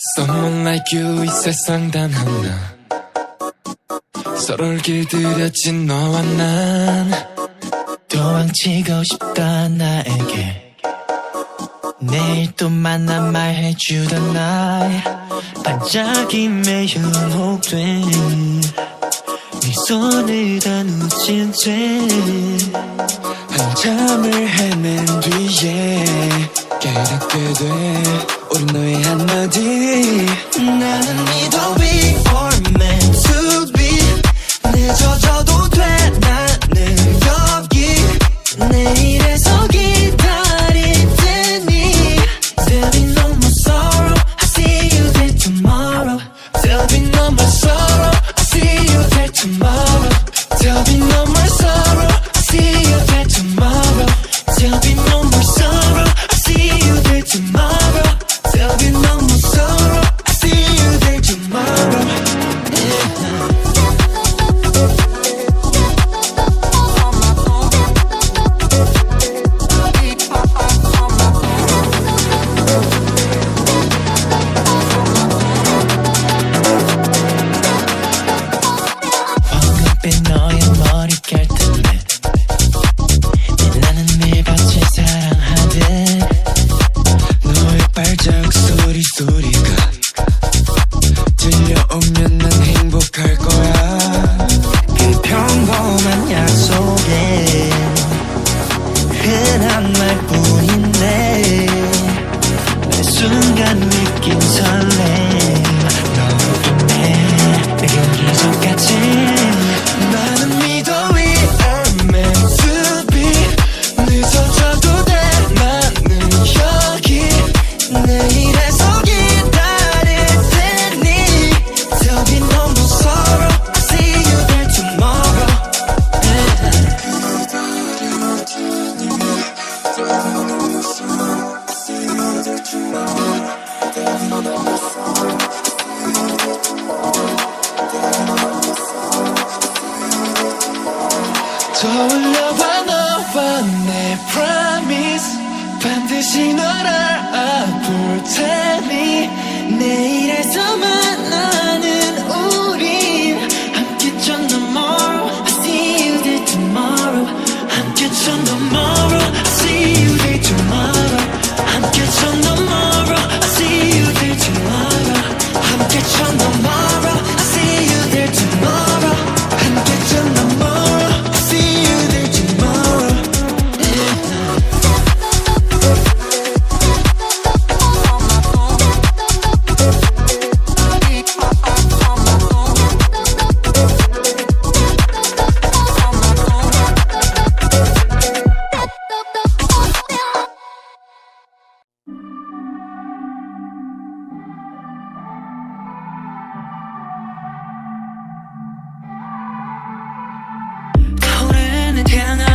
Someone like you 이 세상 단 하나? 서로를 길들여진 너와 난. 도망치고 싶다 나에게. 내일 또 만나 말해주던 날. 반짝임에 현혹돼 네 손을 다 놓친 채. 한참을 헤맨 뒤에 깨닫게 돼 우리 너의 한마디 나는 믿어 we are meant to be 늦어져도 돼 나는 여기 내일에서 기다릴 테니 There'll be no more sorrow I see you there tomorrow There'll be no more sorrow I see you there tomorrow There'll be no more 흔한 can I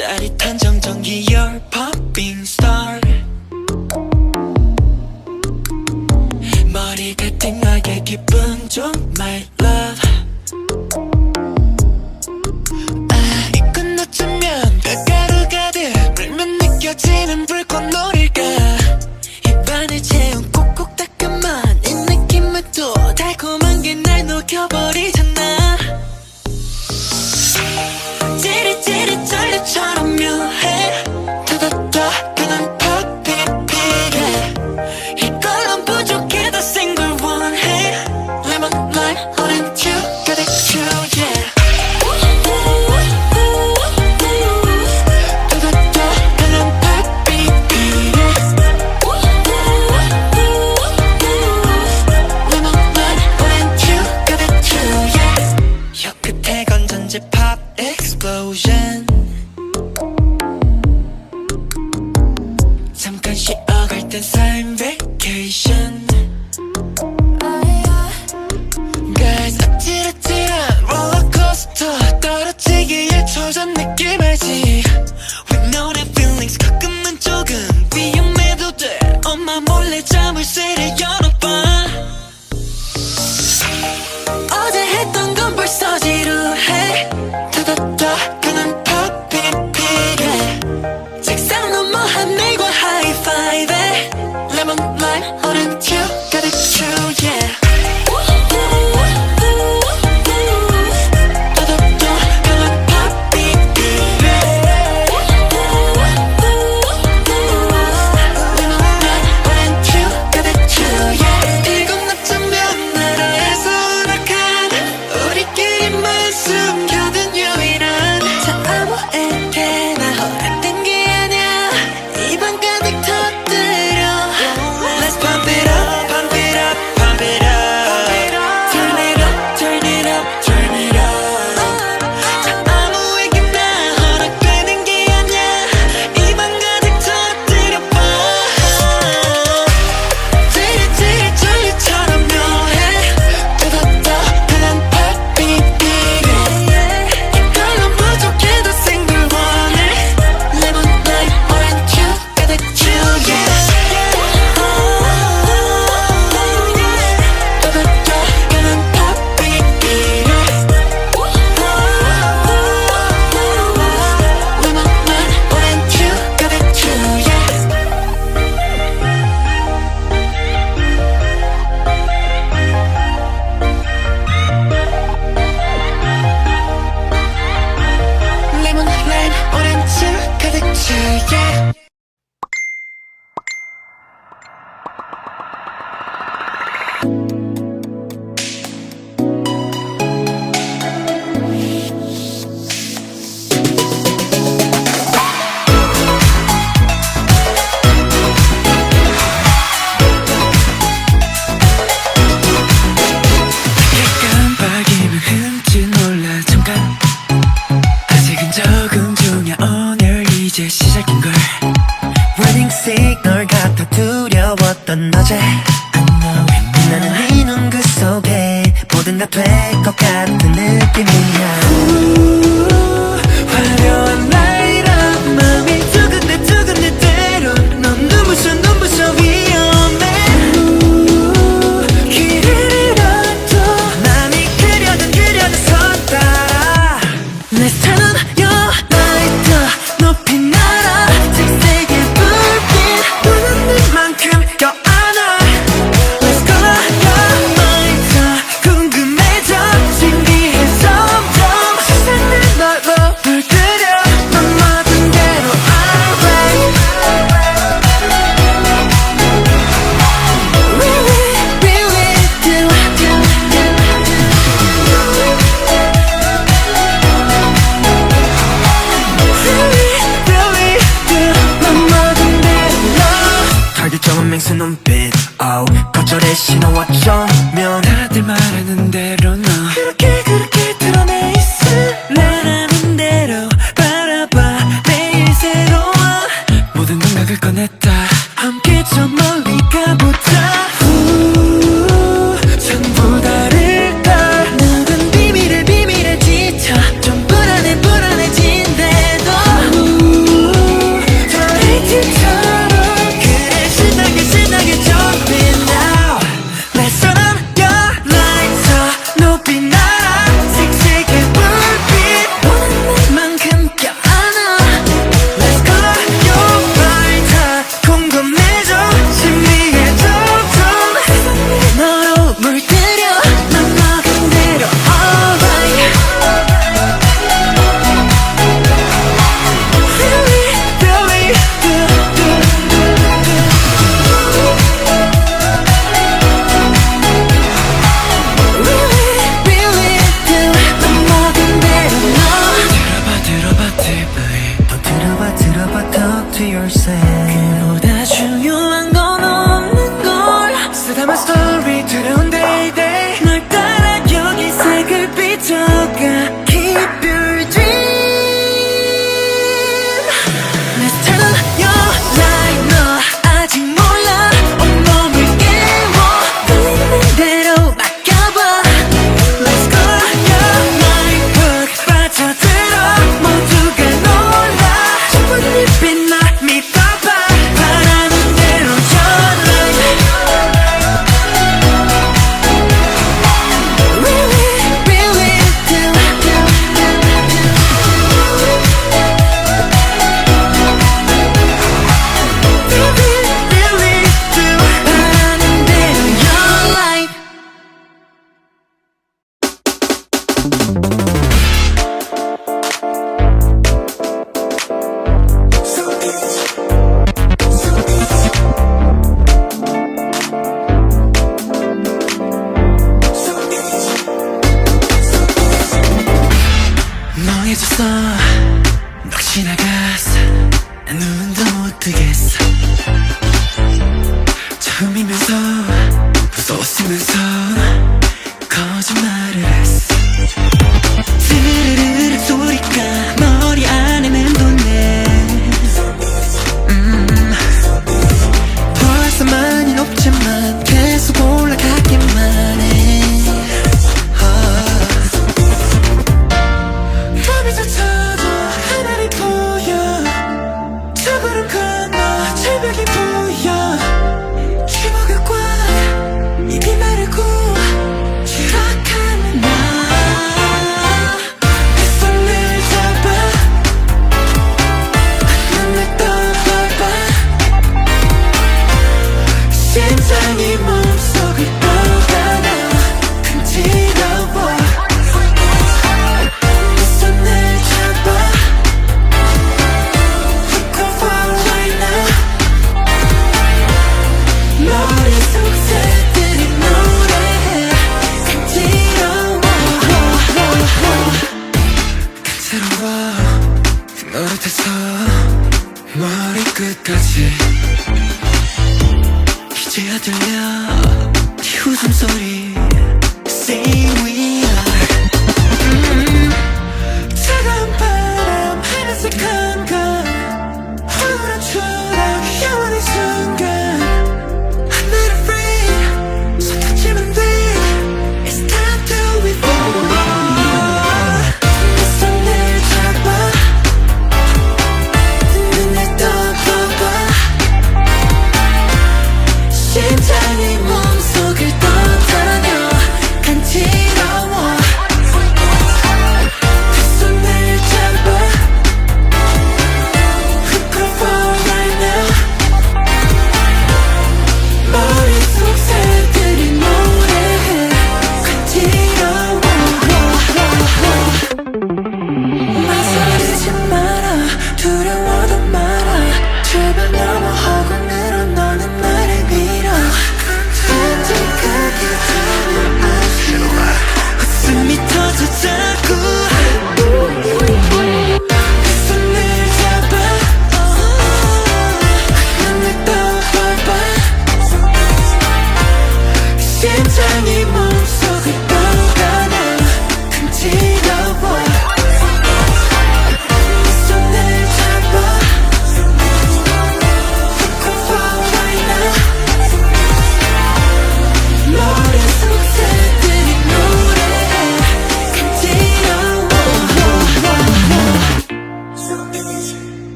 짜릿한 정전기 You're popping star. 머리가 띵하게 기분 정말. 책상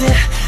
최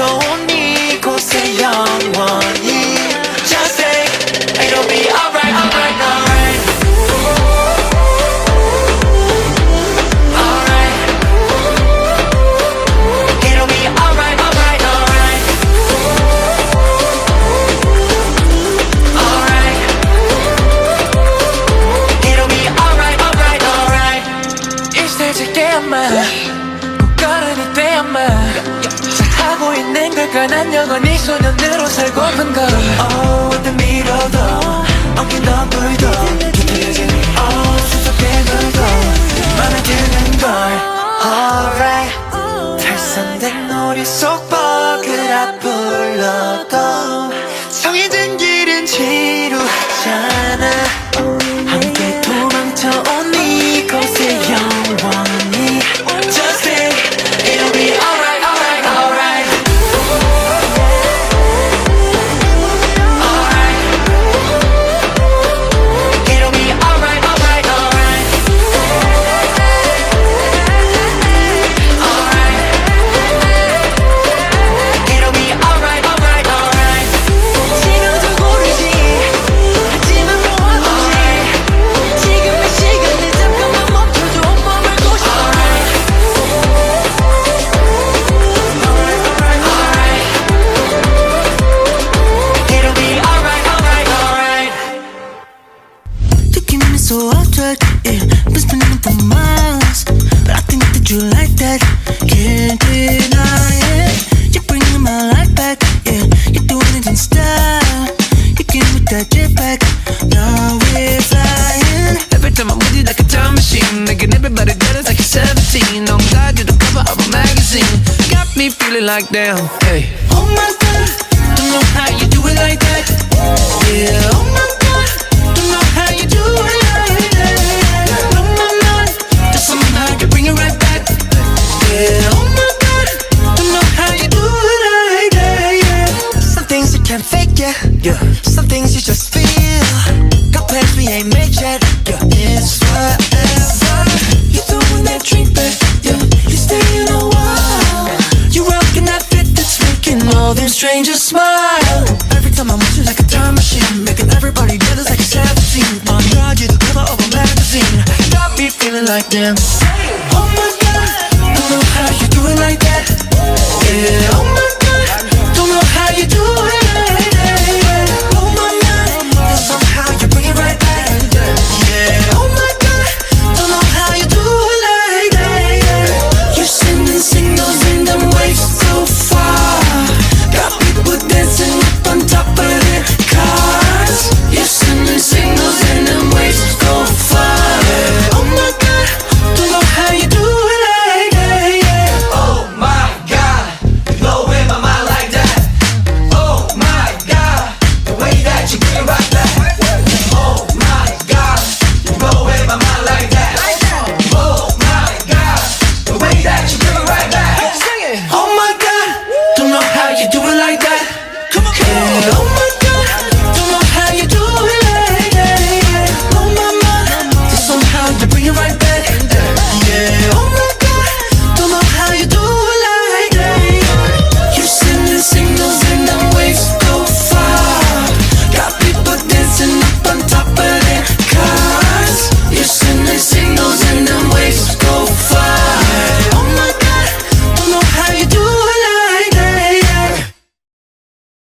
so 소년으로 살고픈 걸. Oh 어떤 미뤄도 엉킨던 불도 두툼해진 Oh 수수께 굴도 맘에 드는 걸. Alright. 탈선된 우리 속버그라 불러도 lockdown. Hey. stranger smile. Every time I watch you like a time machine Making everybody jealous like a 17 I'm dragging the cover of a magazine. Got me feeling like them.